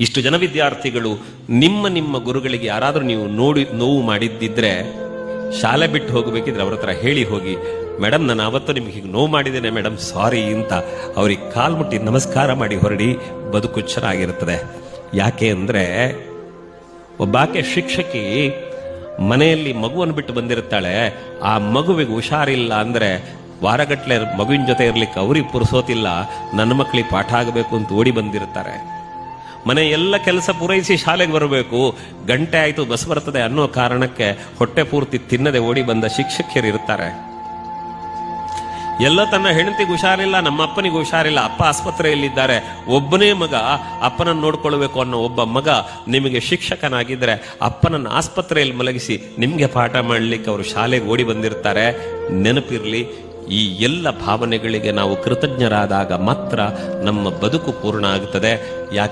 ಇಷ್ಟು ಜನ ವಿದ್ಯಾರ್ಥಿಗಳು ನಿಮ್ಮ ನಿಮ್ಮ ಗುರುಗಳಿಗೆ ಯಾರಾದರೂ ನೀವು ನೋಡಿ ನೋವು ಮಾಡಿದ್ದಿದ್ರೆ ಶಾಲೆ ಬಿಟ್ಟು ಹೋಗಬೇಕಿದ್ರೆ ಅವ್ರ ಹತ್ರ ಹೇಳಿ ಹೋಗಿ ಮೇಡಮ್ ನಾನು ಅವತ್ತು ನಿಮ್ಗೆ ಹೀಗೆ ನೋವು ಮಾಡಿದ್ದೇನೆ ಮೇಡಮ್ ಸಾರಿ ಅಂತ ಅವ್ರಿಗೆ ಕಾಲ್ ಮುಟ್ಟಿ ನಮಸ್ಕಾರ ಮಾಡಿ ಹೊರಡಿ ಬದುಕು ಚೆನ್ನಾಗಿರುತ್ತದೆ. ಯಾಕೆ ಅಂದ್ರೆ ಒಬ್ಬಾಕೆ ಶಿಕ್ಷಕಿ ಮನೆಯಲ್ಲಿ ಮಗುವನ್ನು ಬಿಟ್ಟು ಬಂದಿರುತ್ತಾಳೆ. ಆ ಮಗುವಿಗೆ ಹುಷಾರಿಲ್ಲ ಅಂದ್ರೆ ವಾರಗಟ್ಟಲೆ ಮಗುವಿನ ಜೊತೆ ಇರ್ಲಿಕ್ಕೆ ಅವ್ರಿಗೆ ಪುರುಸೋತಿಲ್ಲ. ನನ್ನ ಮಕ್ಕಳಿಗೆ ಪಾಠ ಆಗಬೇಕು ಅಂತ ಓಡಿ ಬಂದಿರ್ತಾರೆ ಮನೆ ಎಲ್ಲ ಕೆಲಸ ಪೂರೈಸಿ ಶಾಲೆಗೆ ಬರಬೇಕು. ಗಂಟೆ ಆಯ್ತು ಬಸ್ ಬರ್ತದೆ ಅನ್ನೋ ಕಾರಣಕ್ಕೆ ಹೊಟ್ಟೆ ಪೂರ್ತಿ ತಿನ್ನದೆ ಓಡಿ ಬಂದ ಶಿಕ್ಷಕಿಯರು ಇರ್ತಾರೆ. ಎಲ್ಲ ತನ್ನ ಹೆಂಡತಿಗೆ ಹುಷಾರಿಲ್ಲ, ನಮ್ಮ ಅಪ್ಪನಿಗೆ ಹುಷಾರಿಲ್ಲ, ಅಪ್ಪ ಆಸ್ಪತ್ರೆಯಲ್ಲಿದ್ದಾರೆ. ಒಬ್ಬನೇ ಮಗ ಅಪ್ಪನನ್ನು ನೋಡ್ಕೊಳ್ಬೇಕು ಅನ್ನೋ ಒಬ್ಬ ಮಗ ನಿಮಗೆ ಶಿಕ್ಷಕನಾಗಿದ್ರೆ ಅಪ್ಪನನ್ನು ಆಸ್ಪತ್ರೆಯಲ್ಲಿ ಮಲಗಿಸಿ ನಿಮ್ಗೆ ಪಾಠ ಮಾಡಲಿಕ್ಕೆ ಅವರು ಶಾಲೆಗೆ ಓಡಿ ಬಂದಿರ್ತಾರೆ. ನೆನಪಿರಲಿ, ಈ ಎಲ್ಲ ಭಾವನೆಗಳಿಗೆ ನಾವು ಕೃತಜ್ಞರಾದಾಗ ಮಾತ್ರ ನಮ್ಮ ಬದುಕು ಪೂರ್ಣ ಆಗುತ್ತದೆ ಯಾಕೆ